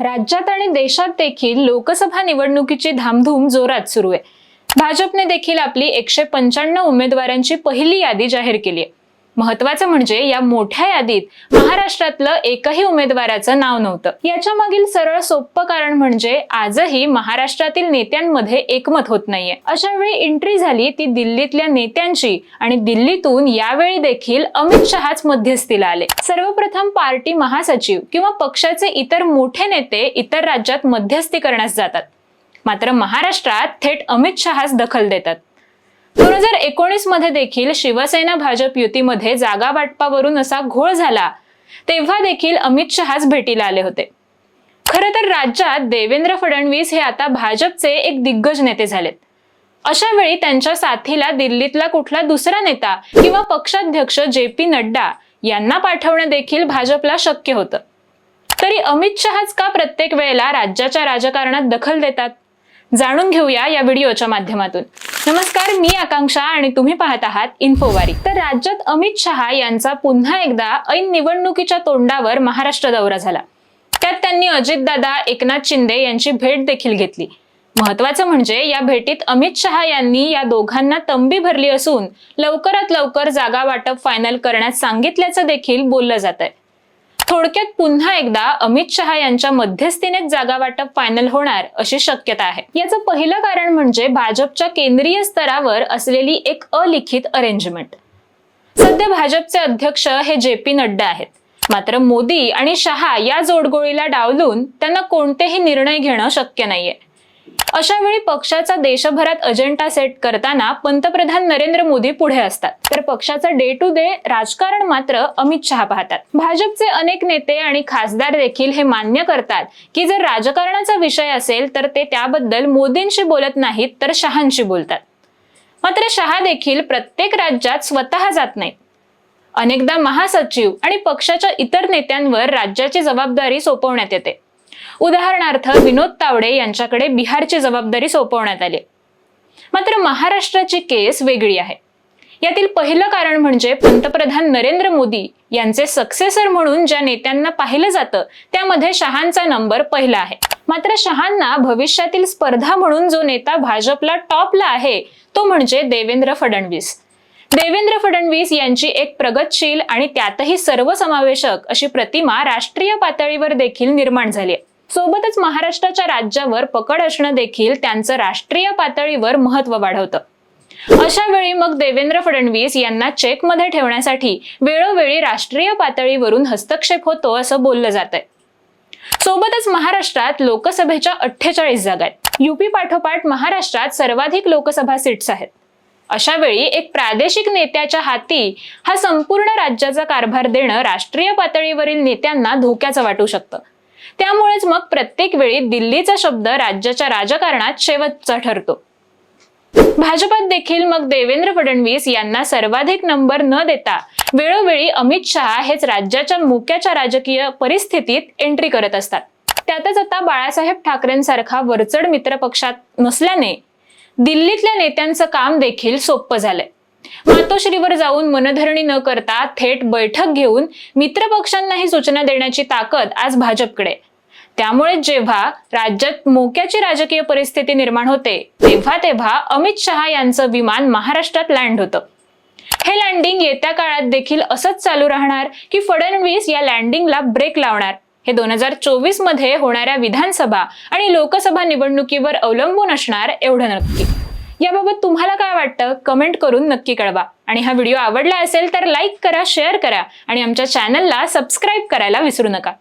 राज्यात आणि देशात देखील लोकसभा निवडणुकीची धामधूम जोरात सुरू आहे. भाजपने देखील आपली एकशे पंच्याण्णव उमेदवारांची पहिली यादी जाहीर केली आहे. महत्वाचं म्हणजे या मोठ्या यादीत महाराष्ट्रातलं एकही उमेदवाराचं नाव नव्हतं. याच्या मागील सरळ सोपं कारण म्हणजे आजही महाराष्ट्रातील नेत्यांमध्ये एकमत होत नाहीये. अशा वेळी एंट्री झाली ती दिल्लीतल्या नेत्यांची आणि दिल्लीतून यावेळी देखील अमित शहाच मध्यस्थीला आले. सर्वप्रथम पार्टी महासचिव किंवा पक्षाचे इतर मोठे नेते इतर राज्यात मध्यस्थी करण्यास जातात. मात्र महाराष्ट्रात थेट अमित शहाच दखल देतात. दोन हजार एकोणीसमध्ये देखील शिवसेना भाजप युतीमध्ये जागा वाटपावरून असा घोळ झाला. तेव्हा देखील अमित शहाच भेटीला आले होते. खरं तर राज्यात देवेंद्र फडणवीस हे आता भाजपचे एक दिग्गज नेते झालेत. अशा वेळी त्यांच्या साथीला दिल्लीतला कुठला दुसरा नेता किंवा पक्षाध्यक्ष जे पी नड्डा यांना पाठवणं देखील भाजपला शक्य होतं. तरी अमित शहाच का प्रत्येक वेळेला राज्याच्या राजकारणात दखल देतात? जाणून घेऊया या व्हिडिओच्या माध्यमातून. नमस्कार मी आकांक्षा आणि तुम्ही पाहत आहात इन्फोवारी तर राज्यात अमित शहा यांचा पुन्हा एकदा ऐन निवडणुकीच्या तोंडावर महाराष्ट्र दौरा झाला. त्यात त्यांनी अजितदादा एकनाथ शिंदे यांची भेट देखील घेतली. महत्वाचं म्हणजे या भेटीत अमित शहा यांनी या दोघांना तंबी भरली असून लवकरात लवकर जागा वाटप फायनल करण्यास सांगितल्याचं देखील बोललं जात आहे थोडक्यात पुन्हा एकदा अमित शहा यांच्या मध्यस्थीनेच जागा वाटप फायनल होणार अशी शक्यता आहे. याचं पहिलं कारण म्हणजे भाजपच्या केंद्रीय स्तरावर असलेली एक अलिखित अरेंजमेंट सध्या भाजपचे अध्यक्ष हे जे पी नड्डा आहेत. मात्र मोदी आणि शहा या जोडगोळीला डावलून त्यांना कोणतेही निर्णय घेणं शक्य नाहीये. अशा वेळी पक्षाचा देशभरात अजेंडा सेट करताना पंतप्रधान नरेंद्र मोदी पुढे असतात. तर पक्षाचं डे टू डे राजकारण मात्र अमित शहा पाहतात. भाजपचे अनेक नेते आणि खासदार देखील हे मान्य करतात की जर राजकारणाचा विषय असेल तर ते त्याबद्दल मोदींशी बोलत नाहीत तर शहांशी बोलतात. मात्र शहा देखील प्रत्येक राज्यात स्वतः जात नाहीत. अनेकदा महासचिव आणि पक्षाच्या इतर नेत्यांवर राज्याची जबाबदारी सोपवण्यात येते. उदाहरणार्थ विनोद तावडे यांच्याकडे बिहारची जबाबदारी सोपवण्यात आली. मात्र महाराष्ट्राची केस वेगळी आहे. यातील पहिलं कारण म्हणजे पंतप्रधान नरेंद्र मोदी यांचे सक्सेसर म्हणून ज्या नेत्यांना पाहिलं जातं त्यामध्ये शहांचा नंबर पहिला आहे. मात्र शहांना भविष्यातील स्पर्धा म्हणून जो नेता भाजपला टॉपला आहे तो म्हणजे देवेंद्र फडणवीस. देवेंद्र फडणवीस यांची एक प्रगतशील आणि त्यातही सर्वसमावेशक अशी प्रतिमा राष्ट्रीय पातळीवर देखील निर्माण झाली आहे. सोबतच महाराष्ट्राच्या राज्यावर पकड असणं देखील त्यांचं राष्ट्रीय पातळीवर महत्त्व वाढवतं. अशा वेळी मग देवेंद्र फडणवीस यांना चेकमध्ये ठेवण्यासाठी वेळोवेळी राष्ट्रीय पातळीवरून हस्तक्षेप होतो असं बोललं जात आहे सोबतच महाराष्ट्रात लोकसभेच्या अठ्ठेचाळीस जागा आहेत युपी पाठोपाठ महाराष्ट्रात सर्वाधिक लोकसभा सीट्स आहेत. अशा वेळी एक प्रादेशिक नेत्याच्या हाती हा संपूर्ण राज्याचा कारभार देणं राष्ट्रीय पातळीवरील नेत्यांना धोक्याचं वाटू शकतं. त्यामुळेच मग प्रत्येक वेळी दिल्लीचा शब्द राज्याच्या राजकारणात शेवटचा ठरतो. भाजपात देखील मग देवेंद्र फडणवीस यांना सर्वाधिक नंबर न देता वेळोवेळी अमित शहा हेच राज्याच्या मुक्याच्या राजकीय परिस्थितीत एंट्री करत असतात. त्यातच आता बाळासाहेब ठाकरेंसारखा वरचढ मित्र पक्षात नसल्याने दिल्लीतल्या नेत्यांचं काम देखील सोपं झालंय. मातोश्रीवर जाऊन मनधरणी न करता थेट बैठक घेऊन मित्रपक्षांनाही सूचना देण्याची ताकद आज भाजपकडे. त्यामुळे जेव्हा राज्यात मोक्याची राजकीय परिस्थिती निर्माण होते तेव्हा तेव्हा अमित शहा यांचं विमान महाराष्ट्रात लँड होतं. हे लँडिंग येत्या काळात देखील असंच चालू राहणार की फडणवीस या लँडिंगला ब्रेक लावणार. हे दोन हजार चोवीसमध्ये होणाऱ्या विधानसभा आणि लोकसभा निवडणुकीवर अवलंबून असणार एवढं नक्की. याबाबत तुम्हाला काय वाटतं? कमेंट करून नक्की कळवा. आणि हा व्हिडिओ आवडला असेल तर लाईक करा शेअर करा आणि आमच्या चॅनलला सबस्क्राईब करायला विसरू नका.